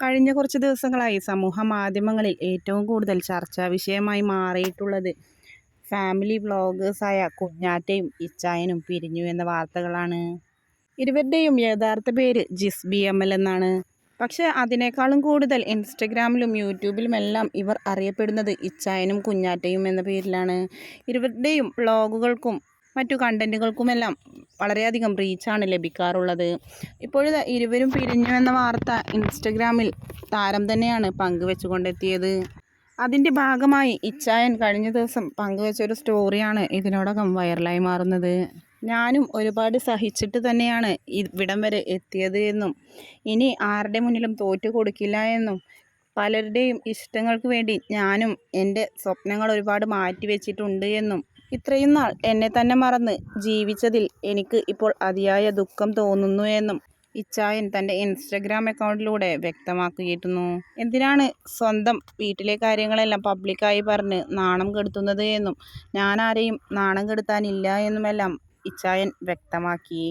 കഴിഞ്ഞ കുറച്ച് ദിവസങ്ങളായി സമൂഹ മാധ്യമങ്ങളിൽ ഏറ്റവും കൂടുതൽ ചർച്ചാ വിഷയമായി മാറിയിട്ടുള്ളത് ഫാമിലി വ്ളോഗേഴ്സായ കുഞ്ഞാറ്റയും ഇച്ചായനും പിരിഞ്ഞു എന്ന വാർത്തകളാണ്. ഇരുവരുടെയും യഥാർത്ഥ പേര് ജിസ് ബി എം എൽ എന്നാണ്. പക്ഷേ അതിനേക്കാളും കൂടുതൽ ഇൻസ്റ്റഗ്രാമിലും യൂട്യൂബിലുമെല്ലാം ഇവർ അറിയപ്പെടുന്നത് ഇച്ചായനും കുഞ്ഞാറ്റയും എന്ന പേരിലാണ്. ഇരുവരുടെയും വ്ളോഗുകൾക്കും മറ്റു കണ്ടന്റുകൾക്കുമെല്ലാം വളരെയധികം റീച്ചാണ് ലഭിക്കാറുള്ളത്. ഇപ്പോഴും ഇരുവരും പിരിഞ്ഞു എന്ന വാർത്ത ഇൻസ്റ്റഗ്രാമിൽ താരം തന്നെയാണ് പങ്കുവെച്ചുകൊണ്ടെത്തിയത്. അതിന്റെ ഭാഗമായി ഇച്ചായൻ കഴിഞ്ഞ ദിവസം പങ്കുവെച്ചൊരു സ്റ്റോറിയാണ് ഇതിനോടകം വൈറലായി മാറുന്നത്. ഞാനും ഒരുപാട് സഹിച്ചിട്ട് തന്നെയാണ് ഇവിടം വരെ എത്തിയത് എന്നും ഇനി ആരുടെ മുന്നിലും തോറ്റു കൊടുക്കില്ല എന്നും പലരുടെയും ഇഷ്ടങ്ങൾക്ക് വേണ്ടി ഞാനും എന്റെ സ്വപ്നങ്ങൾ ഒരുപാട് മാറ്റി വെച്ചിട്ടുണ്ട് എന്നും ഇത്രയും നാൾ എന്നെ തന്നെ മറന്ന് ജീവിച്ചതിൽ എനിക്ക് ഇപ്പോൾ അതിയായ ദുഃഖം തോന്നുന്നു എന്നും ഇച്ചായൻ തന്റെ ഇൻസ്റ്റഗ്രാം അക്കൗണ്ടിലൂടെ വ്യക്തമാക്കിയിരുന്നു എന്തിനാണ് സ്വന്തം വീട്ടിലെ കാര്യങ്ങളെല്ലാം പബ്ലിക്കായി പറഞ്ഞ് നാണം കെടുത്തുന്നത് എന്നും ഞാനാരെയും നാണം കെടുത്താനില്ല എന്നുമെല്ലാം ഇച്ചായൻ വ്യക്തമാക്കി.